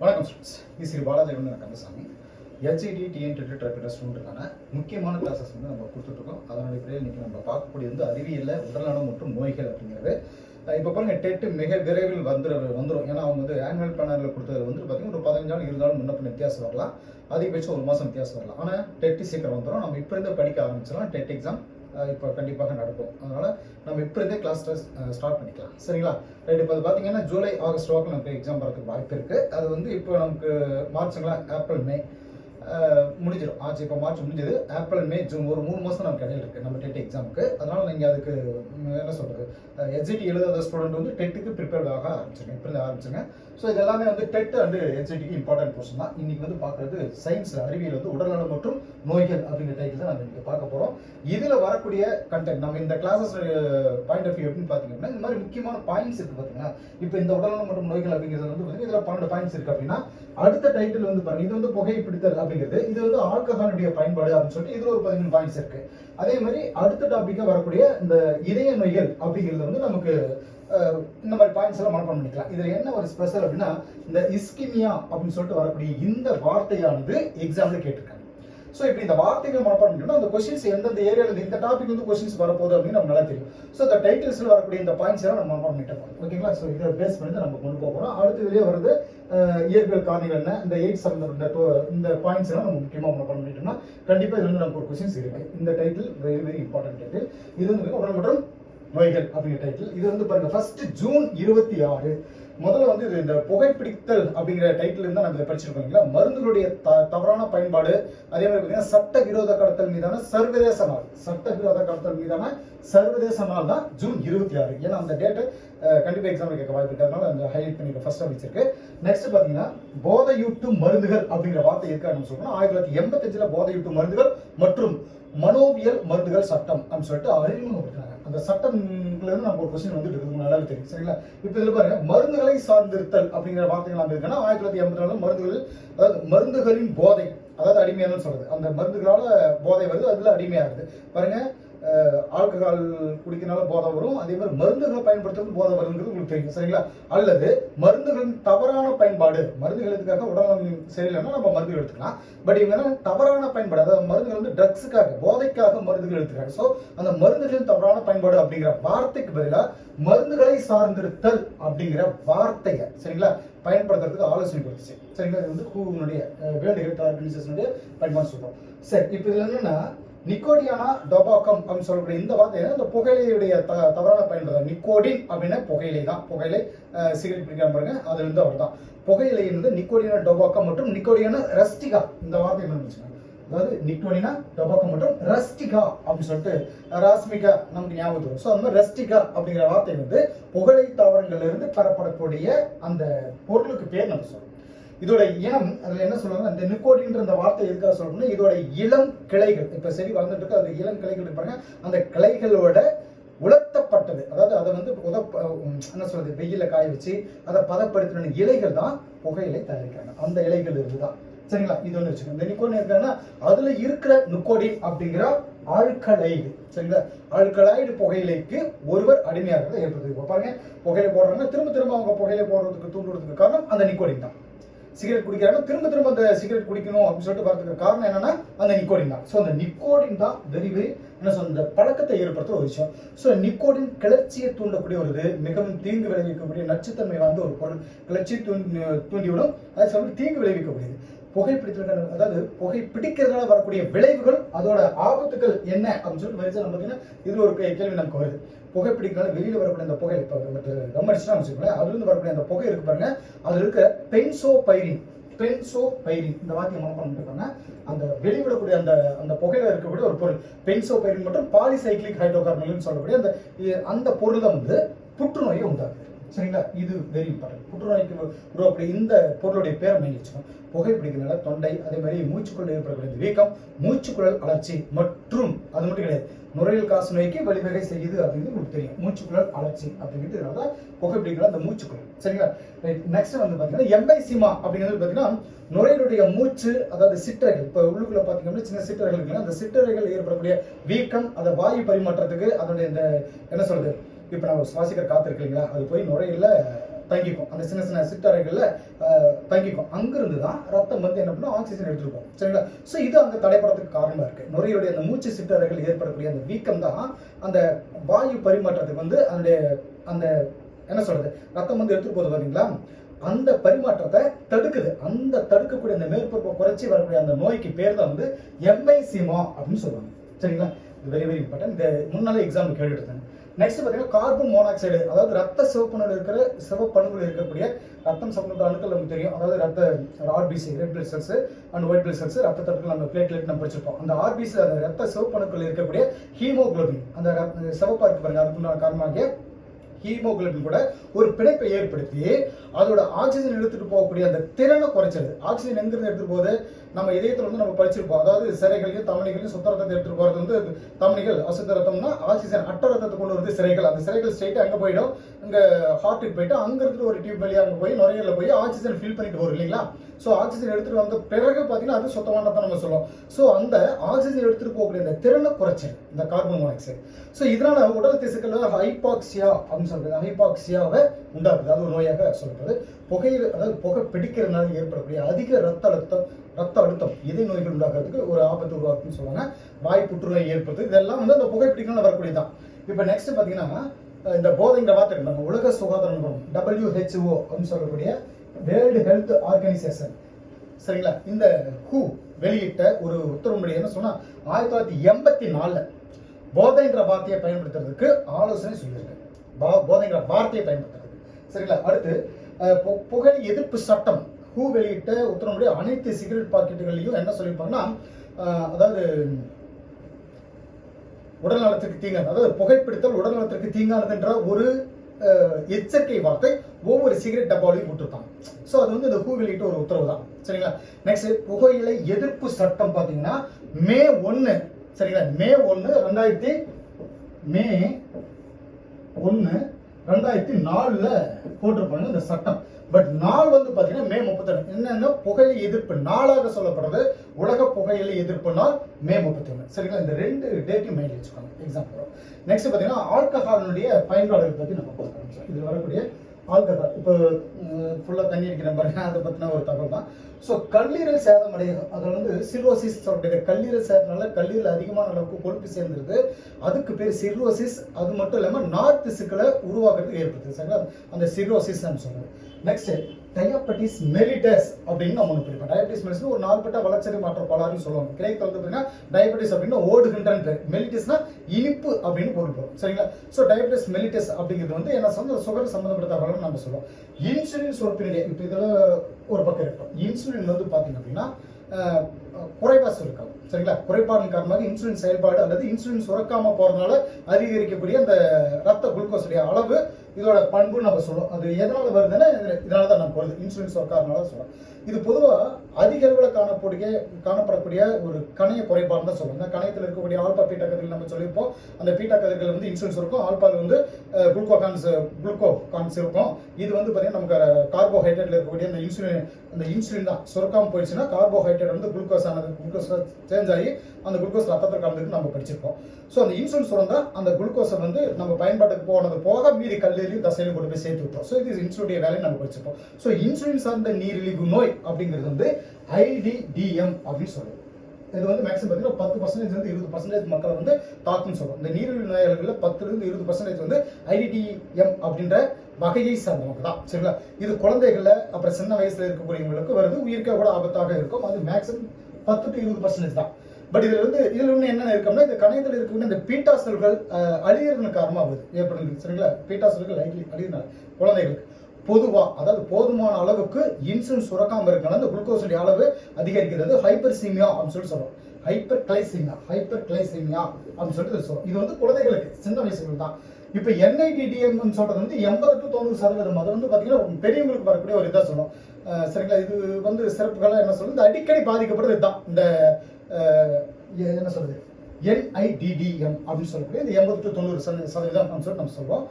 வணக்கம் ஸ்டூடெண்ட்ஸ் இது ஸ்ரீ பாலாஜி நான் Kandasamy. HID TN TET tribal முக்கியமான கிளாஸஸ் வந்து நம்ம கொடுத்துட்ருக்கோம். அதனுடைய பேரில் இன்றைக்கி நம்ம பார்க்கக்கூடிய வந்து அறிவியல்ல உடல்நலம் மற்றும் நோய்கள் அப்படிங்கிறது. இப்போ பாருங்கள் டெட்டு மிக விரைவில் வந்துட வந்துடும் ஏன்னா அவங்க வந்து ஆனுவல் பிளானரில் கொடுத்தது வந்து பார்த்தீங்கன்னா ஒரு பதினஞ்சு நாள் இருந்தாலும் முன்ன வித்தியாசம் வரலாம். அதிகபட்சம் ஒரு மாதம் வித்தியாசம் வரலாம். ஆனால் டெட்டு சீக்கிரம் வந்துடும் நம்ம இப்போ இருந்தே படிக்க ஆரம்பிச்சிடலாம். டெட் எக்ஸாம் இப்போ கண்டிப்பாக நடக்கும். அதனால நம்ம இப்போ இருந்தே கிளாஸ் ஸ்டார்ட் பண்ணிக்கலாம். சரிங்களா? ரைட் இப்போ அது பார்த்தீங்கன்னா ஜூலை ஆகஸ்ட் வாக்கில் நமக்கு எக்ஸாம் வரதுக்கு வாய்ப்பு இருக்கு. அது வந்து இப்போ நமக்கு மார்ச்ங்களா ஏப்ரல் மே முடிஞ்சிடும். ஆச்சு இப்போ மார்ச் முடிஞ்சது. ஏப்ரல் மே ஜூன் ஒரு மூணு மாதம் நமக்கு இடையில இருக்குது நம்ம டெட் எக்ஸாமுக்கு. அதனால் நீங்கள் அதுக்கு என்ன சொல்கிறது எஸ்ஜிடி எழுதாத ஸ்டூடெண்ட் வந்து டெட்டுக்கு ப்ரிப்பேர்ட் ஆக ஆரம்பிச்சிருங்க. இப்போ இருந்து ஆரம்பிச்சிருங்க. ஸோ இது எல்லாமே வந்து டெட் அண்ட் எஸ்ஜிடிக்கு இம்பார்ட்டன்ட் போர்ஷன் தான். இன்றைக்கி வந்து பார்க்குறது சயின்ஸ் அறிவியல் வந்து உடல்நலம் மற்றும் நோய்கள் அப்படிங்கிற டைட்டில் தான் நம்ம இன்றைக்கி பார்க்க போகிறோம் இதில் வரக்கூடிய கண்டென்ட் நம்ம இந்த கிளாஸஸ் பாயிண்ட் ஆஃப் வியூ எப்படின்னு பார்த்தீங்கன்னா இந்த மாதிரி முக்கியமான பாயிண்ட்ஸ் இருக்குது பார்த்தீங்கன்னா இப்போ இந்த உடல்நலம் மற்றும் நோய்கள் அப்படிங்கிறது வந்து பார்த்தீங்கன்னா இதில் பன்னெண்டு பாயிண்ட்ஸ் இருக்குது அப்படின்னா அடுத்த டைட்டில் வந்து பாருங்கள் இது வந்து புகைப்பிடித்தல் அப்படிங்கிறது. இது வந்து ஆல்கஹாலுடைய பயன்பாடு அப்படின்னு சொல்லிட்டு இதுல ஒரு பதிமூணு பாயிண்ட்ஸ் இருக்கு. அதே மாதிரி அடுத்த டாபிக்காக வரக்கூடிய இந்த இதய நோய்கள் அப்படிங்கிறது வந்து நமக்கு இந்த மாதிரி பாயிண்ட்ஸ் எல்லாம் மனப்பாடம் பண்ணிக்கலாம் இதுல என்ன ஒரு ஸ்பெஷல் அப்படின்னா இந்த இஸ்கிமியா அப்படின்னு சொல்லிட்டு வரக்கூடிய இந்த வார்த்தையானது எக்ஸாம்ல கேட்டிருக்காங்க. ஸோ இப்படி இந்த வார்த்தைகள் மனப்பாடம் அந்த கொஸ்டின்ஸ் எந்தெந்த ஏரியாவில் இந்த டாபிக் வந்து கொஸ்டின்ஸ் வரப்போகுது அப்படின்னு நம்ம நல்லா தெரியும் ஸோ இந்த டைட்டில்ஸில் வரக்கூடிய இந்த பாயிண்ட்ஸ் எல்லாம் நம்ம மனப்பாடம் பண்ணிட்டு போகிறோம் ஓகேங்களா ஸோ இதை பேஸ் பண்ணி நம்ம கொண்டு போக போகிறோம் அடுத்த இதுலேயே வருது இயற்பியல் காரணிகள் என்ன இந்த எயிட் சம்பந்தப்பட்ட இந்த பாயிண்ட்ஸ் எல்லாம் நம்ம முக்கியமாக மனப்பாடம் பண்ணிட்டோம்னா கண்டிப்பாக இதில் வந்து நமக்கு ஒரு கொஸ்டின்ஸ் இருக்குது இந்த title very very important title இது வந்து உடல் மற்றும் நோய்கள் அப்படிங்கிற டைட்டில் இது வந்து பாருங்க ஃபர்ஸ்ட் ஜூன் இருபத்தி ஆறு. முதல்ல வந்து இது இந்த புகைப்பிடித்தல் அப்படிங்கிற டைட்டில் இருந்தால் நம்ம இதை படிச்சிருக்கோம் இல்லைங்களா? மருந்துகளுடைய த- தவறான பயன்பாடு அதே மாதிரி பார்த்தீங்கன்னா சட்ட விரோத கடத்தல் மீதான சர்வதேச நாள். சட்ட விரோத கடத்தல் மீதான சர்வதேச நாள் தான் ஜூன் இருபத்தி ஆறு. ஏன்னா அந்த டேட்டு கண்டிப்பாக எக்ஸாம்ல கேட்க வாய்ப்பு இருக்கிறதுனால அந்த ஹைலைட் பண்ணி ஃபர்ஸ்ட் வச்சிருக்கு. நெக்ஸ்ட் பார்த்தீங்கன்னா போதையூட்டும் மருந்துகள் அப்படிங்கிற வார்த்தை இருக்கான்னு சொல்லணும் ஆயிரத்தி தொள்ளாயிரத்தி எண்பத்தஞ்சில் போதையூட்டும் மருந்துகள் மற்றும் மனோவியல் மருந்துகள் சட்டம் அப்படின்னு சொல்லிட்டு அறிமுகப்படுத்தினாங்க. அந்த சட்டம் இருந்து நம்ம ஒரு கொஸ்டின் வந்துட்டு இருக்கு நல்லாவே தெரியும். சரிங்களா? இப்போ இதில் பாருங்க மருந்துகளை சார்ந்திருத்தல் அப்படிங்கிற வார்த்தைகள் நம்ம இருக்குன்னா ஆயிரத்தி தொள்ளாயிரத்தி எண்பத்தி நாலு மருந்துகள் அதாவது மருந்துகளின் போதை அதாவது அடிமையானு சொல்றது. அந்த மருந்துகளால போதை வருது அதுல அடிமையாகுது. பாருங்க ஆல்கஹால் குடிக்கிறனால போதை வரும். அதே மாதிரி மருந்துகளை பயன்படுத்துறது போதை வருங்கிறது உங்களுக்கு தெரியும் சரிங்களா? அல்லது மருந்துகளின் தவறான பயன்பாடு மருந்துகள் எதுக்காக உடல்நலம் சரியில்லைன்னா நம்ம மருந்துகள் எடுத்துக்கலாம். பட் இவங்க என்ன தவறான பயன்பாடு அதாவது மருந்துகள் வந்து ட்ரக்ஸுக்காக போதைக்காக மருந்துகள் எடுத்துக்காங்க ஸோ அந்த மருந்துகளின் தவறான பயன்பாடு அப்படிங்கிற வார்த்தைக்கு பதிலாக மருந்துகளை சார்ந்திருத்தல் அப்படிங்கிற வார்த்தையை சரிங்களா? பயன்படுத்துறதுக்கு ஆலோசனை கொடுத்துச்சு சரிங்களா? இது வந்து ஹூனுடைய வேர்ல்டு ஹெல்த் ஆர்கனைசேஷனுடைய பயன்பாடு சொல்கிறோம் சரி இப்போ இதில் என்னன்னா நிக்கோடியானா டொபாக்கம் அப்படின்னு சொல்லக்கூடிய இந்த வார்த்தை இந்த புகையிலையுடைய த தவறான பயன்பாடு நிக்கோடின் அப்படின்னா புகையிலை தான். புகையிலை சிகரெட் பிடிக்காம பாருங்க. அதுலேருந்து அவர் தான் புகையிலை வந்து நிக்கோடியானா டொபாக்கம் மற்றும் நிக்கோடியானா ரஸ்டிகா. இந்த வார்த்தை என்ன வச்சுக்கோங்க. அதாவது நிக்கோடினா டொபாக்கம் மற்றும் ரஸ்டிகா அப்படின்னு சொல்லிட்டு ராஸ்மிகா நமக்கு ஞாபகம் வரும். ஸோ அந்த மாதிரி ரஸ்டிகா அப்படிங்கிற வார்த்தை வந்து புகழை தாவரங்கள்ல இருந்து பெறப்படக்கூடிய அந்த பொருளுக்கு பேர் நம்ம சொல்றோம். இதோட இனம் அதில் என்ன சொல்லுவாங்க அந்த நிக்கோடின்ற அந்த வார்த்தை எதுக்காக சொல்லணும்னா இதோட இளம் கிளைகள். இப்போ செடி வளர்ந்துட்டு இருக்கு அந்த இளம் கிளைகள் இருக்கு பாருங்க. அந்த கிளைகளோட உலர்த்தப்பட்டது. அதாவது அதை வந்து உத என்ன சொல்றது வெயில காய வச்சு அதை பதப்படுத்தின இலைகள் தான் புகையிலை தயாரிக்கிறாங்க. அந்த இலைகள் இருந்துதான். சரிங்களா? இது ஒன்று வச்சுக்கோங்க. இந்த நிக்கோடின் இருக்காங்கன்னா அதுல இருக்கிற நுக்கோடின் அப்படிங்கிற ஆழ்கலைடு சரிங்களா? ஆழ்கலாய்டு புகையிலைக்கு ஒருவர் அடிமையாக ஏற்படுது பாருங்க புகையிலை போடுறாங்கன்னா திரும்ப திரும்ப அவங்க புகையிலை போடுறதுக்கு தூண்டுறதுக்கு காரணம் அந்த நிக்கோடின் தான். சிகரெட் குடிக்கிறாங்க திரும்ப திரும்ப அந்த சிகரெட் குடிக்கணும் அப்படின்னு சொல்லிட்டு வரதுக்கு காரணம் என்னன்னா அந்த நிக்கோடின் தான். ஸோ அந்த நிக்கோடின் தான் வெரி வெரி என்ன சொல்ற இந்த பழக்கத்தை ஏற்படுத்துற ஒரு விஷயம். ஸோ நிக்கோடின் கிளர்ச்சியை தூண்டக்கூடிய ஒரு இது மிகவும் தீங்கு விளைவிக்கக்கூடிய நச்சுத்தன்மை வாய்ந்த ஒரு பொருள். கிளர்ச்சி தூண்டி தூண்டிவிடும். அதே சமயம் தீங்கு விளைவிக்கக்கூடியது. புகைப்பிடித்தல் அதாவது புகை பிடிக்கிறதுனால வரக்கூடிய விளைவுகள் அதோட ஆபத்துகள் என்ன அப்படின்னு சொல்லிட்டு வரிசை நம்ம பார்த்தீங்கன்னா இது ஒரு கேள்வி நமக்கு வருது. புகைப்பிடிக்கிறதுனால வெளியில் வரக்கூடிய அந்த புகை இப்போ கம்மடிச்சுனா வச்சுக்கோங்களேன் அதுலேருந்து வரக்கூடிய அந்த புகை இருக்கு பாருங்க. அதில் இருக்க பென்சோ பைரின் பென்சோ பைரின் இந்த வார்த்தையை மனப்பாடம் பண்ணிருக்காங்க அந்த வெளிவிடக்கூடிய அந்த அந்த புகையில இருக்கக்கூடிய ஒரு பொருள். பென்சோ பைரின் மற்றும் பாலிசைக்ளிக் ஹைட்ரோகார்பன் சொல்லக்கூடிய அந்த அந்த பொருள் தான் வந்து புற்றுநோயை உண்டாக்குது. சரிங்களா? இது வெரி இம்பார்ட்டன்ட் புற்றுநோய்க்கு உருவாக்கக்கூடிய இந்த பொருளுடைய பேரை மைண்ட் வச்சுக்கணும். புகைப்பிடிக்கிறதுனால தொண்டை அதே மாதிரி மூச்சுக்குழல் ஏற்படக்கூடிய வீக்கம் மூச்சுக்குழல் அழற்சி மற்றும் அது மட்டும் கிடையாது நுரையீரல் காசு நோய்க்கு வழிவகை செய்யுது அப்படிங்கிறது உங்களுக்கு தெரியும். மூச்சுக்குழல் அழற்சி அப்படிங்கிறது இதனால புகைப்பிடிக்கிற அந்த மூச்சுக்குழல். சரிங்களா? நெக்ஸ்ட் வந்து பார்த்தீங்கன்னா எம்பைசிமா அப்படிங்கிறது பார்த்தீங்கன்னா நுரையினுடைய மூச்சு அதாவது சிற்றறைகள் இப்போ உள்ளுக்குள்ள பார்த்தீங்கன்னா சின்ன சிற்றர்கள் அந்த சிற்றர்கள் ஏற்படக்கூடிய வீக்கம் அதை வாயு பரிமாற்றத்துக்கு அதனுடைய இந்த என்ன சொல்றது இப்போ நம்ம சுவாசிக்கிற காத்து இருக்கு இல்லைங்களா? அது போய் நுரையில தங்கிக்கும். அந்த சின்ன சின்ன சிற்றறைகளில் தங்கிக்கும். அங்கிருந்து தான் ரத்தம் வந்து என்ன பண்ணும்? ஆக்சிஜன் எடுத்துருக்கும். சரிங்களா? ஸோ இது அங்கே தடைப்படுறதுக்கு காரணமாக இருக்குது நுரையுடைய அந்த மூச்சு சிற்றறைகள் ஏற்படக்கூடிய அந்த வீக்கம் தான் அந்த வாயு பரிமாற்றத்துக்கு வந்து அந்த அந்த என்ன சொல்றது? ரத்தம் வந்து எடுத்துட்டு போகுது பார்த்தீங்களா அந்த பரிமாற்றத்தை தடுக்குது. அந்த தடுக்கக்கூடிய அந்த மேற்பரப்பை குறைச்சி வரக்கூடிய அந்த நோய்க்கு பேர் தான் வந்து எம்ஐசிமா அப்படின்னு சொல்லுவாங்க. சரிங்களா? வெரி வெரி இம்பார்ட்டன்ட் இந்த முன்னாலே எக்ஸாம்பிள் கேட்டுட்டு இருந்தேன் நெக்ஸ்ட் பார்த்தீங்கன்னா கார்பன் மோனாக்சைடு அதாவது ரத்த சிவப்பணுவில் இருக்கிற சிவப்பணுவில் இருக்கக்கூடிய ரத்தம் சம்பந்த அணுக்கள் நமக்கு தெரியும். அதாவது ரத்த RBC red blood cells and white blood cells ரத்த தட்டுகள் நம்ம பிளேட்லெட் நம்ம படிச்சிருப்போம் அந்த ஆர்பிசி அந்த ரத்த சிவப்பணுக்கள் இருக்கக்கூடிய ஹீமோகுளோபின் அந்த ரத்த- சிவப்பா இருக்கு பாருங்க அதுக்குண்டான காரணமாக ஹீமோகுளோபின் கூட ஒரு பிணைப்பை ஏற்படுத்தி அதோட ஆக்சிஜன் எடுத்துட்டு போகக்கூடிய அந்த திறனை குறைச்சிருது ஆக்சிஜன் எங்கிருந்து எடுத்துட்டு போகுது? நம்ம இதயத்தில் வந்து நம்ம படிச்சிருப்போம் அதாவது சிறைகளையும் தமணிகளையும் சுத்த ரத்தத்தை எடுத்துட்டு போறது வந்து தமணிகள் அசுத்த ரத்தம்னா ஆக்சிஜன் அட்ட ரத்தத்தை கொண்டு வந்து சிறைகள். அந்த சிறைகள் ஸ்ட்ரைட்டா அங்கே போயிடும். இங்கே ஹார்ட்டுக்கு போயிட்டு அங்க இருக்கிற ஒரு டியூப் வழியாக அங்கே போய் நுரையீரல போய் ஆக்சிஜன் ஃபில் பண்ணிட்டு வரும் இல்லைங்களா? ஸோ ஆக்சிஜன் எடுத்துட்டு வந்த பிறகு பார்த்தீங்கன்னா அது சுத்தமான ரத்தம் நம்ம சொல்லுவோம். ஸோ அந்த ஆக்சிஜன் எடுத்துட்டு போகக்கூடிய அந்த திறனை குறைச்சல் இந்த கார்பன் மோனாக்சைடு ஸோ இதனால உடல் திசுக்கள் ஹைபாக்சியா அப்படின்னு சொல்றது. ஹைபாக்சியாவை உண்டாக்குது. அது ஒரு நோயாக சொல்கிறது புகையில் அதாவது புகை பிடிக்கிறதுனால ஏற்படக்கூடிய அதிக ரத்த அழுத்தம் ரத்த அழுத்தம் இதய நோய்கள் உண்டாக்குறதுக்கு ஒரு ஆபத்து உருவாக்குன்னு சொல்லுவாங்க. வாய் புற்றுநோய் ஏற்படுது இதெல்லாம் வந்து அந்த புகை வரக்கூடியதான் இப்போ நெக்ஸ்ட் பார்த்தீங்கன்னா இந்த போதைங்கிற வார்த்தை நம்ம உலக சுகாதார நிறுவனம் டபிள்யூஹெச்ஓ அப்படின்னு சொல்லக்கூடிய வேர்ல்டு ஹெல்த் ஆர்கனைசேஷன் சரிங்களா? இந்த ஹூ வெளியிட்ட ஒரு உத்தரவுப்படி என்ன சொன்னால் ஆயிரத்தி தொள்ளாயிரத்தி எண்பத்தி நாலில் போதைன்ற வார்த்தையை பயன்படுத்துறதுக்கு ஆலோசனை சொல்லியிருக்கு. பா- போதைங்கிற வார்த்தையை பயன்படுத்துறது சரிங்களா? அடுத்து பு- புகை எதிர்ப்பு சட்டம் ஹூ வெளியிட்ட உத்தரவுடைய அனைத்து சிகரெட் பாக்கெட்டுகளையும் என்ன சொல்லியிருப்பாங்கன்னா அதாவது உடல் நலத்திற்கு தீங்கானது அதாவது புகைப்பிடித்தல் உடல் நலத்திற்கு தீங்கானதுன்ற ஒரு எச்சரிக்கை வார்த்தை ஒவ்வொரு சிகரெட் டப்பாலையும் போட்டிருப்பாங்க. ஸோ அது வந்து இந்த ஹூ வெளியிட்ட ஒரு உத்தரவு தான் சரிங்களா? நெக்ஸ்ட் புகையிலை எதிர்ப்பு சட்டம் பார்த்தீங்கன்னா மே ஒன்று சரிங்களா? மே ஒன்று ரெண்டாயிரத்தி மே ஒன்று ரெண்டாயிரத்தி நாலில் போட்டிருப்பாங்க இந்த சட்டம். பட் நாள் வந்து பார்த்தீங்கன்னா மே முப்பத்தொன்று என்னன்னா புகையிலை எதிர்ப்பு. நாளாக சொல்லப்படுறது உலக புகையிலை எதிர்ப்பு நாள் மே முப்பத்தொன்று சரிங்களா? இந்த ரெண்டு டேட்டையும் மைண்ட் வச்சுக்கோங்க. எக்ஸாம்பிள் நெக்ஸ்ட் பார்த்தீங்கன்னா ஆல்கஹாலினுடைய பயன்பாடுகள் பற்றி நம்ம பார்க்கலாம் இதில் வரக்கூடிய ஆல்கஹால் இப்போ ஃபுல்லாக தண்ணி அடிக்கிற பாருங்க அதை பற்றின ஒரு தகவல் தான் ஸோ கல்லீரல் சேதம் அடையும் அதில் வந்து சிரோசிஸ் சொல்லக்கூடிய கல்லீரல் சேதனால கல்லீரல் அதிகமான அளவுக்கு கொழுப்பு சேர்ந்துருது. அதுக்கு பேர் சிரோசிஸ் அது மட்டும் இல்லாமல் நார் திசுக்களை உருவாக்குறதுக்கு ஏற்படுது. சரிங்களா? அந்த சிரோசிஸ் சொல்லுவோம் நெக்ஸ்ட் டயபட்டிஸ் மெலிட்டஸ் அப்படின்னு நம்ம ஒன்று பிரிப்போம். டயபெட்டிஸ் மெலிட்டஸ் ஒரு நாள்பட்ட வளர்ச்சி மாற்ற கோளாறுன்னு சொல்லுவாங்க. கிரேக்கத்தில் வந்து பார்த்தீங்கன்னா டயபட்டிஸ் அப்படின்னு ஓடுகின்றன் பேர். மெலிட்டஸ்னா இனிப்பு அப்படின்னு பொருள் வரும் சரிங்களா? ஸோ டயபட்டிஸ் மெலிட்டஸ் அப்படிங்கிறது வந்து என்ன சொந்த சுகர் சம்மந்தப்பட்ட நம்ம சொல்லுவோம். இன்சுலின் சுரப்பினுடைய இப்போ இதில் ஒரு பக்கம் இருக்கும் இன்சுலின் வந்து பார்த்தீங்க அப்படின்னா அஹ், குறைவா சரிங்களா? குறைபாடின் காரணமாக இன்சுலின் செயல்பாடு அல்லது இன்சுலின் சுரக்காம போகிறதுனால அதிகரிக்கக்கூடிய அந்த ரத்த குளுக்கோஸுடைய அளவு இதோட பண்பு நம்ம சொல்லுவோம் அது எதனால் வருதுன்னா இதனால தான் நம்ம வருது. இன்சுலின் சுரக்காதனால சொல்லுவோம் இது பொதுவாக அதிக அளவில் காணக்கூடிய காணப்படக்கூடிய ஒரு கணைய குறைபாடு தான் சொல்லுவாங்க கணையத்தில் இருக்கக்கூடிய ஆல்பா பீட்டா கதிர்கள் நம்ம சொல்லியிருப்போம். அந்த பீட்டா கதிர்கள் வந்து இன்சுலின் இருக்கும் ஆல்பால் வந்து குளுக்கோ கான்ஸ் குளுக்கோ கான்ஸ் இருக்கும். இது வந்து பார்த்தீங்கன்னா நமக்கு கார்போஹைட்ரேட்டில் இருக்கக்கூடிய அந்த இன்சுலின் அந்த இன்சுலின் தான். சுரக்காமல் போயிடுச்சுன்னா கார்போஹைட்ரேட் வந்து குளுக்கோஸ் ஆனது குளுக்கோஸ் சேஞ்ச் ஆகி அந்த குளுக்கோஸ் ரத்தத்தில் கலந்துருக்கு நம்ம படிச்சிருக்கோம் ஸோ அந்த இன்சுலின் சுரந்தா அந்த குளுக்கோஸை வந்து நம்ம பயன்பாட்டுக்கு போனது போக மீதி கல்லூரியும் தசையிலும் கொண்டு போய் சேர்த்து விட்டோம் ஸோ இது இன்சுலினுடைய வேலையை நம்ம படிச்சிருப்போம். ஸோ இன்சுலின் சார்ந்த நீரிழிவு நோய் அப்படிங்கிறது வந்து ஐடிடிஎம் அப்படின்னு சொல்லுவோம். இது வந்து மேக்ஸிமம் பார்த்தீங்கன்னா பத்து பர்சன்டேஜ் வந்து இருபது பர்சன்டேஜ் மக்களை வந்து தாக்குன்னு சொல்லுவோம். இந்த நீரிழிவு நோயாளிகளில் பத்துலேருந்து இருபது பர்சன்டேஜ் வந்து ஐடிடிஎம் அப்படின்ற வகையை சார்ந்தவங்க தான். சரிங்களா? இது குழந்தைகள்ல அப்புறம் சின்ன வயசுல இருக்கக்கூடியவங்களுக்கு வருது. உயிர்க்க கூட ஆபத்தாக இருக்கும். அது மேக்ஸிமம் பத்து டு இருபது பர்சன்டேஜ் தான். பட் இதுல வந்து இதுல ஒண்ணு என்ன இருக்கோம்னா இந்த கணையத்தில் இருக்கக்கூடிய இந்த பீட்டா செல்கள் அஹ், அழியறதுக்கு காரணமா ஆகுது ஏற்படுது சரிங்களா? பீட்டா செல்கள் அழி அழியினால குழந்தைகளுக்கு. பொதுவா அதாவது போதுமான அளவுக்கு இன்சுலின் சுரக்காம இருக்கனால இந்த குளுக்கோஸுடைய அளவு அதிகரிக்கிறது. ஹைப்பர்சீமியா அப்படின்னு சொல்லி சொல்றோம். ஹைப்பர் கிளைசீமியா ஹைப்பர் கிளைசீமியா அப்படின்னு சொல்லிட்டு சொல்றோம். இது வந்து குழந்தைகளுக்கு சின்ன வயசுகள் தான் இப்போ என்ஐடிடிஎம்னு சொல்கிறது வந்து எண்பது டு தொண்ணூறு சதவீதம். அது வந்து பார்த்தீங்கன்னா பெரியவங்களுக்கு வரக்கூடிய ஒரு இதாக சொல்லும். சரிங்களா? இது வந்து சிறப்புகளாக என்ன சொல்லுது இந்த அடிக்கடி பாதிக்கப்படுறது இதுதான். இந்த என்ன சொல்கிறது என்ஐடிடிஎம் அப்படின்னு சொல்லக்கூடிய இந்த எண்பது டு தொண்ணூறு சத- சதவீதம் அப்படின்னு சொல்லிட்டு நம்ம சொல்லுவோம்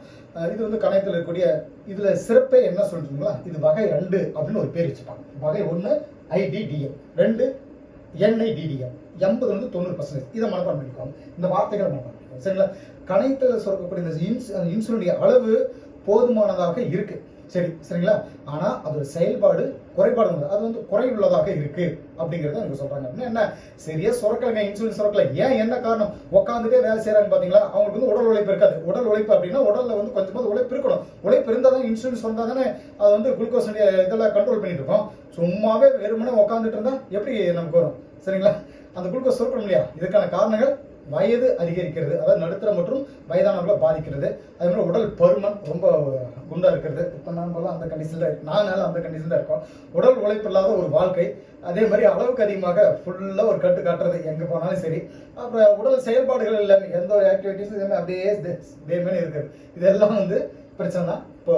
இது வந்து கணையத்தில் இருக்கக்கூடிய இதில் சிறப்பே என்ன சொல்கிறீங்களா இது வகை ரெண்டு அப்படின்னு ஒரு பேர் வச்சுப்பாங்க. வகை ஒன்று ஐடிடிஎம் ரெண்டு என்ஐடிடிஎம் எண்பது வந்து தொண்ணூறு பர்சன்டேஜ் இதை மனப்பாடம் பண்ணிக்கோங்க. இந்த வார்த்தைகளை மனப்பாடம் சரிங்களா? கணையத்தில் சுரக்கக்கூடிய இந்த இன்ஸ் அந்த இன்சுலினுடைய அளவு போதுமானதாக இருக்கு. சரி சரிங்களா? ஆனால் அதோட செயல்பாடு குறைபாடு அது வந்து குறைவுள்ளதாக இருக்கு அப்படிங்கிறத எனக்கு சொல்றாங்க. அப்படின்னா என்ன? சரியா சுரக்கலைங்க இன்சுலின் சுரக்கல. ஏன்? என்ன காரணம்? உட்காந்துட்டே வேலை செய்யறாங்க பாத்தீங்களா? அவங்களுக்கு வந்து உடல் உழைப்பு இருக்காது. உடல் உழைப்பு அப்படின்னா உடல்ல வந்து கொஞ்சமாவது உழைப்பு இருக்கணும். உழைப்பு இருந்தால் தான் இன்சுலின் சொன்னா தானே அது வந்து குளுக்கோஸ் இதெல்லாம் கண்ட்ரோல் பண்ணிட்டு இருக்கோம். சும்மாவே வெறுமனே உட்காந்துட்டு இருந்தா எப்படி நமக்கு வரும்? சரிங்களா? அந்த குளுக்கோஸ் சுரக்கணும் இல்லையா? இதுக்கான காரணங்கள் வயது அதிகரிக்கிறது அதாவது நடுத்தர மற்றும் வயதானவர்களை பாதிக்கிறது. அதே மாதிரி உடல் பருமன் ரொம்ப குண்டா இருக்கிறது. இப்போ நாமெல்லாம் அந்த கண்டிஷன்ல நானால அந்த கண்டிஷன்ல இருக்கோம். உடல் உழைப்பு இல்லாத ஒரு வாழ்க்கை. அதே மாதிரி அளவுக்கு அதிகமாக ஃபுல்லாக ஒரு கட்டு காட்டுறது எங்கே போனாலும் சரி. அப்புறம் உடல் செயல்பாடுகள் எல்லாமே எந்த ஒரு ஆக்டிவிட்டிஸும் எதுவுமே அப்படியே தேமே இருக்குது இதெல்லாம் வந்து பிரச்சனை தான் இப்போ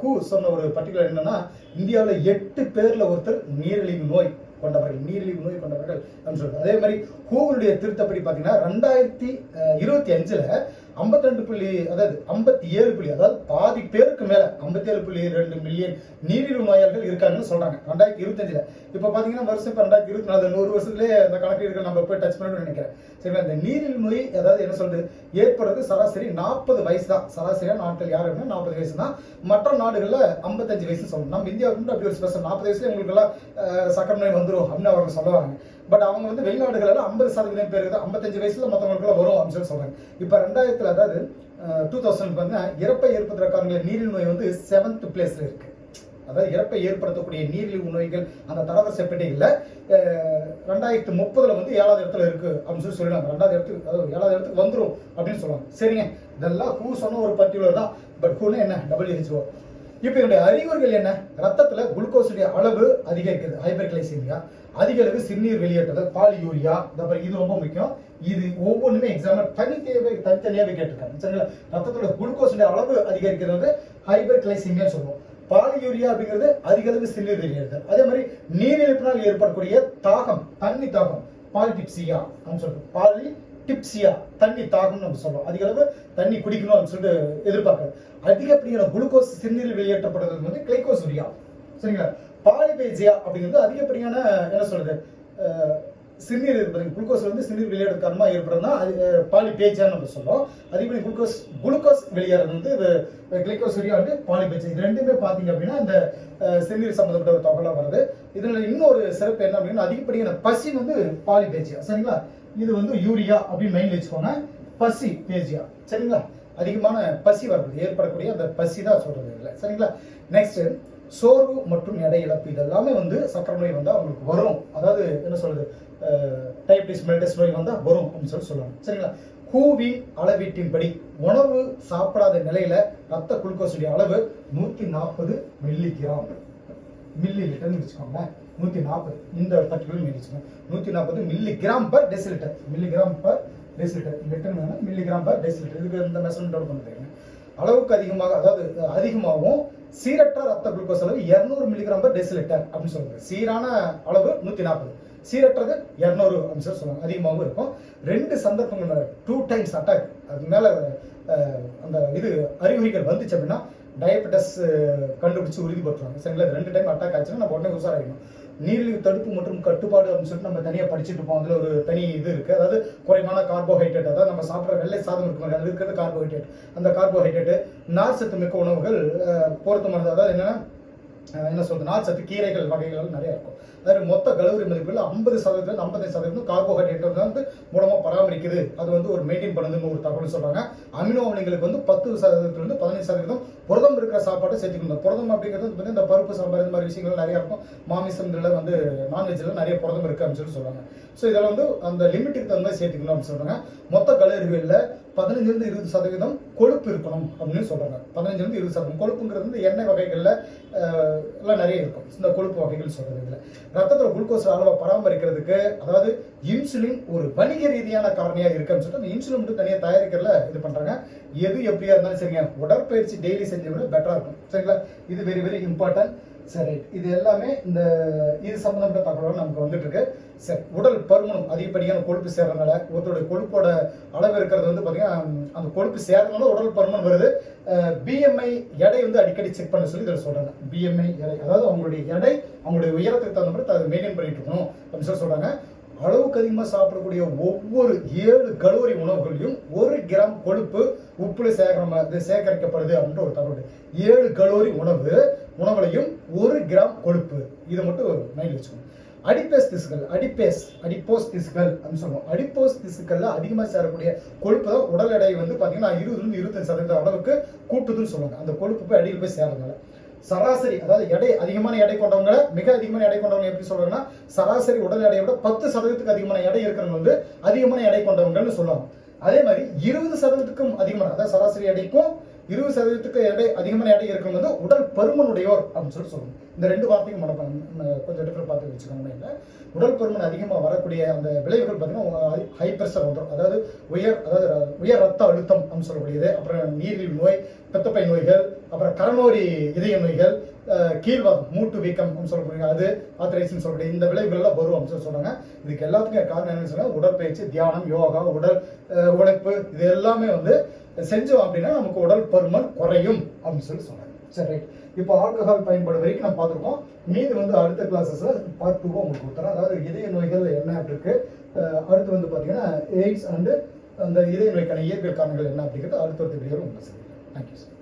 ஹூ சொன்ன ஒரு பர்டிகுலர் என்னன்னா இந்தியாவில் எட்டு பேரில் ஒருத்தர் நீரிழிவு நோய். கொண்டவர்கள் நீரிழிவு நோய் கொண்டவர்கள் அப்படின்னு சொல்றாங்க. அதே மாதிரி ஹூவுடைய திருத்தப்படி பார்த்தீங்கன்னா ரெண்டாயிரத்தி அஹ், இருபத்தி அஞ்சுல ஐம்பத்தி ரெண்டு புள்ளி அதாவது ஐம்பத்தி ஏழு புள்ளி அதாவது பாதி பேருக்கு மேல ஐம்பத்தி ஏழு புள்ளி ரெண்டு மில்லியன் நீரிழிவு நோயாளிகள் இருக்காங்கன்னு சொல்றாங்க. ரெண்டாயிரத்தி இருபத்தஞ்சுல. இப்போ பாத்தீங்கன்னா வருஷம் இப்போ ரெண்டாயிரத்தி இருபத்தி நாலு நூறு வருஷத்துலேயே அந்த கணக்கீடுகள் நம்ம போய் டச் பண்ணணும்னு நினைக்கிறேன். சரிங்களா? இந்த நீரிழிவு நோய் அதாவது என்ன சொல்றது? ஏற்படுறது சராசரி நாற்பது வயசு தான். சராசரியா நாட்கள் யார் அப்படின்னா நாற்பது வயசு தான். மற்ற நாடுகள்ல ஐம்பத்தஞ்சு வயசு சொல்லணும் நம்ம இந்தியாவுக்கு அப்படி ஒரு ஸ்பெஷல் நாற்பது வயசுல உங்களுக்கு எல்லாம் அஹ், சக்கரை நோய் வந்துடும் அப்படின்னு அவங்க சொல்லுவாங்க பட் அவங்க வந்து வெளிநாடுகளில் ஐம்பது சதவீதம் பேர் தான் ஐம்பத்தஞ்சு வயசுல மற்றவங்களுக்குள்ள வரும் அப்படின்னு சொல்லி சொல்றாங்க. இப்போ ரெண்டாயிரத்துல அதாவது டூ தௌசண்ட் வந்து இறப்பை ஏற்படுத்துறக்காரங்க நீரிழிவு நோய் வந்து செவன்த் பிளேஸ்ல இருக்கு. அதாவது இறப்பை ஏற்படுத்தக்கூடிய நீரிழிவு நோய்கள் அந்த தரவரிசை பெட்டிகளில் ரெண்டாயிரத்து முப்பதுல வந்து ஏழாவது இடத்துல இருக்கு அப்படின்னு சொல்லி சொல்லிடுவாங்க. ரெண்டாவது இடத்துக்கு அதாவது ஏழாவது இடத்துக்கு வந்துடும் அப்படின்னு சொல்லுவாங்க. சரிங்க. இதெல்லாம் ஹூ சொன்ன ஒரு பர்டிகுலர் தான். பட் ஹூன்னு என்ன? டபிள்யூஹெச்ஓ இப்போ இதனுடைய அறிகுறிகள் என்ன? ரத்தத்தில் குளுக்கோஸுடைய அளவு அதிகரிக்கிறது. ஹைபர்கிளைசீமியா அதிக அளவு சிறுநீர் வெளியேற்றுதல் பாலியூரியா அப்புறம் இது ரொம்ப முக்கியம். இது ஒவ்வொன்றுமே எக்ஸாம்பிள் தனித்தேவை தனித்தனியாகவே கேட்டிருக்காங்க. சரிங்களா? ரத்தத்தோட குளுக்கோஸுடைய அளவு அதிகரிக்கிறது வந்து ஹைபர்கிளைசீமியா சொல்லுவோம். பாலியூரியா அப்படிங்கிறது அதிக அளவு சிறுநீர் வெளியேறுதல் அதே மாதிரி நீரிழப்பினால் ஏற்படக்கூடிய தாகம் தண்ணி தாகம் பாலிடிப்சியா அப்படின்னு சொல்லுவோம். பாலி டிப்ஸியா தண்ணி தாகம்னு நம்ம சொல்றோம். அதிக அளவு தண்ணி குடிக்கணும் அப்படின்னு சொல்லிட்டு எதிர்பார்க்கறது அதிகப்படியான குளுக்கோஸ் சிறுநீரில் வெளியேற்றப்படுறது வந்து கிளைகோசூரியா. சரிங்களா? பாலிபேஜியா அப்படிங்கிறது அதிகப்படியான என்ன சொல்றது சிறுநீர் இருப்பது குளுக்கோஸ் வந்து சிறுநீர் வெளியேறது காரணமா ஏற்படுறதுனா அது பாலிபேஜியா நம்ம சொல்றோம். அதிகப்படி குளுக்கோஸ் குளுக்கோஸ் வெளியேறது வந்து கிளைகோசூரியா வந்து பாலிபேஜியா இது ரெண்டுமே பாத்தீங்க அப்படின்னா இந்த சிறுநீர் சம்மந்தப்பட்ட ஒரு தொகைலாம் வருது. இதுல இன்னொரு சிறப்பு என்ன அப்படின்னா அதிகப்படியான பசி வந்து பாலிபேஜியா சரிங்களா? இது வந்து யூரியா அப்படின்னு மைண்ட் வச்சுக்கோங்க. பசி பேஜியா. சரிங்களா? அதிகமான பசி வருது ஏற்படக்கூடிய அந்த பசி தான் சொல்றது இல்லை சரிங்களா? நெக்ஸ்ட் சோர்வு மற்றும் எடை இழப்பு இதெல்லாமே வந்து சக்கரை நோய் வந்தால் அவங்களுக்கு வரும். அதாவது என்ன சொல்றது? டைபிடிஸ் மெல்டஸ் நோய் வந்தால் வரும் அப்படின்னு சொல்லி சொல்லுவாங்க. சரிங்களா? கூவின் அளவீட்டின்படி உணவு சாப்பிடாத நிலையில ரத்த குளுக்கோஸுடைய அளவு நூத்தி நாற்பது மில்லிகிராம் மில்லி லிட்டர்னு வச்சுக்கோங்களேன். நூற்றி நாற்பது இந்த பர்டிகுலர் மில்லி நூற்றி நாற்பது milligram per decilitre milligram per decilitre litre வேணால் மில்லிகிராம் பர் டெசிலிட்டர் இதுக்கு இந்த மெஷர்மெண்ட்டோட பண்ணுறீங்க அளவுக்கு அதிகமாக அதாவது அதிகமாகவும் சீரற்ற ரத்த குளுக்கோஸ் அளவு இரநூறு மில்லிகிராம் பர் டெசிலிட்டர் அப்படின்னு சொல்லுவாங்க. சீரான அளவு நூற்றி நாற்பது சீரற்றது இரநூறு அப்படின்னு சொல்லி சொல்லுவாங்க. அதிகமாகவும் இருக்கும். ரெண்டு சந்தர்ப்பங்கள் டூ டைம்ஸ் அட்டாக் அதுக்கு மேலே அந்த இது அறிகுறிகள் வந்துச்சு அப்படின்னா டயபெட்டஸ் கண்டுபிடிச்சு உறுதிப்படுத்துவாங்க. சரிங்களா? ரெண்டு டைம் அட்டாக் ஆச்சுன்னா நம்ம உடனே உஷாராகணும் நீரிழிவு தடுப்பு மற்றும் கட்டுப்பாடு அப்படின்னு சொல்லிட்டு நம்ம தனியாக படிச்சுட்டு இருப்போம். அதில் ஒரு தனி இது இருக்கு. அதாவது குறைவான கார்போஹைட்ரேட் அதாவது நம்ம சாப்பிட்ற வெள்ளை சாதம் இருக்கும் அது இருக்கிறது கார்போஹைட்ரேட் அந்த கார்போஹைட்ரேட் நார் சத்து மிக்க உணவுகள் அஹ், பொருத்தமானது. அதாவது என்னன்னா என்ன சொல்றது நார் சத்து கீரைகள் வகைகள் நிறைய இருக்கும். அதாவது மொத்த கலோரி மதிப்பில் ஐம்பது சதவீதம் ஐம்பது சதவீதம் கார்போஹைட்ரேட் வந்து மூலமா பராமரிக்குது. அது வந்து ஒரு மெயின்டைன் பண்ணுதுன்னு ஒரு தகவல் சொல்றாங்க. அமினோ அமிலங்களுக்கு வந்து பத்து சதவீதத்திலிருந்து பதினஞ்சு சதவீதம் புரதம் இருக்கிற சாப்பாட்டை சேர்த்துக்கணும். புரதம் அப்படிங்கிறது வந்து இந்த பருப்பு சாம்பார் இந்த மாதிரி விஷயங்கள் நிறைய இருக்கும். மாமிசம் இதில் வந்து நான்வெஜ்ல நிறைய புரதம் இருக்கு அப்படின்னு சொல்லி சொல்றாங்க. ஸோ இதில் வந்து அந்த லிமிட்டுக்கு தகுந்த மாதிரி சேர்த்துக்கணும் அப்படின்னு சொல்றாங்க. மொத்த கலோரிகளில் பதினஞ்சிலிருந்து இருபது சதவீதம் கொழுப்பு இருக்கணும் அப்படின்னு சொல்கிறாங்க பதினஞ்சிலிருந்து இருபது சதவீதம். கொழுப்புங்கிறது வந்து எண்ணெய் வகைகளில் எல்லாம் நிறைய இருக்கும். இந்த கொழுப்பு வகைகள் சொல்கிறது இதில். ரத்தத்தில் குளுக்கோஸ் அளவை பராமரிக்கிறதுக்கு அதாவது இன்சுலின் ஒரு வணிக ரீதியான காரணியாக இருக்குன்னு சொல்லிட்டு அந்த இன்சுலின் மட்டும் தனியாக தயாரிக்கிறதுல இது பண்ணுறாங்க எது எப்படியா இருந்தாலும் சரிங்க. உடற்பயிற்சி டெய்லி செஞ்சு விட பெட்டராக இருக்கும். சரிங்களா? இது வெரி வெரி இம்பார்ட்டன்ட் சரி இது எல்லாமே இந்த இது சம்மந்தப்பட்ட தகவல்கள் நமக்கு வந்துட்டு இருக்கு சரி உடல் பருமனம் அதிகப்படியான கொழுப்பு சேர்றதுனால ஒருத்தருடைய கொழுப்போட அளவு இருக்கிறது வந்து பார்த்தீங்கன்னா அந்த கொழுப்பு சேர்றதுனால உடல் பருமன் வருது. பிஎம்ஐ எடை வந்து அடிக்கடி செக் பண்ண சொல்லி இதில் சொல்றாங்க. பிஎம்ஐ எடை அதாவது அவங்களுடைய எடை அவங்களுடைய உயரத்துக்கு தகுந்த மாதிரி அதை மெயின்டைன் பண்ணிட்டு இருக்கணும் அப்படின்னு சொல்லி சொல்றாங்க. அளவுக்கு அதிகமாக சாப்பிடக்கூடிய ஒவ்வொரு ஏழு கலோரி உணவுகளையும் ஒரு கிராம் கொழுப்பு உப்புல சேகரமா சேகரிக்கப்படுது அப்படின்ற ஒரு தகவல். ஏழு கலோரி உணவு உணவுலையும் ஒரு கிராம் கொழுப்பு. இதை மட்டும் மைண்ட் வச்சுக்கணும். அடிப்பேஸ் திசுக்கள் அடிப்பேஸ் அடிப்போஸ் திசுக்கள் அப்படின்னு சொல்லுவோம். அடிப்போஸ் திசுக்கள்ல அதிகமாக சேரக்கூடிய கொழுப்பு தான் உடல் எடை வந்து பார்த்தீங்கன்னா இருபதுலேருந்து இருபத்தஞ்சு சதவீதம் அளவுக்கு கூட்டுதுன்னு சொல்லுவாங்க. அந்த கொழுப்பு போய் அடியில் போய் சேரதுனால சராசரி அதாவது எடை அதிகமான எடை கொண்டவங்களை மிக அதிகமான எடை கொண்டவங்க எப்படி சொல்றாங்கன்னா சராசரி உடல் எடையை விட பத்து சதவீதத்துக்கு அதிகமான எடை இருக்கிறவங்க வந்து அதிகமான எடை கொண்டவங்கன்னு சொல்லுவாங்க. அதே மாதிரி இருபது சதவீதத்துக்கும் அதிகமான அதாவது சராசரி எடைக்கும் இருபது சதவீதத்துக்கு எடை அதிகமான எடை இருக்கிறவங்க வந்து உடல் பருமனுடையோர் அப்படின்னு சொல்லி சொல்லணும் இந்த ரெண்டு வார்த்தையும் மனப்பா- கொஞ்சம் டிஃபரெண்ட் பார்த்து வச்சுக்கோங்க இல்லை. உடல் பருமன் அதிகமாக வரக்கூடிய அந்த விளைவுகள் பார்த்தீங்கன்னா ஹை ப்ரெஷர் வந்துடும் அதாவது உயர் அதாவது உயர் ரத்த அழுத்தம் அப்படின்னு சொல்லக்கூடியது. அப்புறம் நீரிழிவு நோய் பெத்தப்பை நோய்கள் அப்புறம் கரநோரி இதய நோய்கள் அஹ், கீழ்வாதம் மூட்டு வீக்கம் அப்படின்னு சொல்லக்கூடிய அது ஆத்தரைஸ்னு சொல்லக்கூடிய இந்த விளைவுகள்லாம் வரும் அப்படின்னு சொல்லி இதுக்கு எல்லாத்துக்கும் காரணம் என்னன்னு சொன்னால் உடற்பயிற்சி தியானம் யோகா உடல் உழைப்பு இது எல்லாமே வந்து செஞ்சோம் அப்படின்னா நமக்கு உடல் பருமன் குறையும் அப்படின்னு சொல்லி சொன்னாங்க. சரி ரைட் இப்போ ஆல்கஹால் பயன்பாடு வரைக்கும் நம்ம பார்த்துருக்கோம். மீது வந்து அடுத்த கிளாஸஸ்ல பார்ட் டூவாக உங்களுக்கு கொடுத்துறேன். அதாவது இதய நோய்கள் என்ன அப்படி இருக்கு அடுத்து வந்து பார்த்தீங்கன்னா எய்ட்ஸ் அண்டு அந்த இதய நோய்க்கான இயற்பியல் காரணங்கள் என்ன அப்படிங்கிறது அடுத்த ஒரு வீடியோவில் உங்களுக்கு Thank you, sir.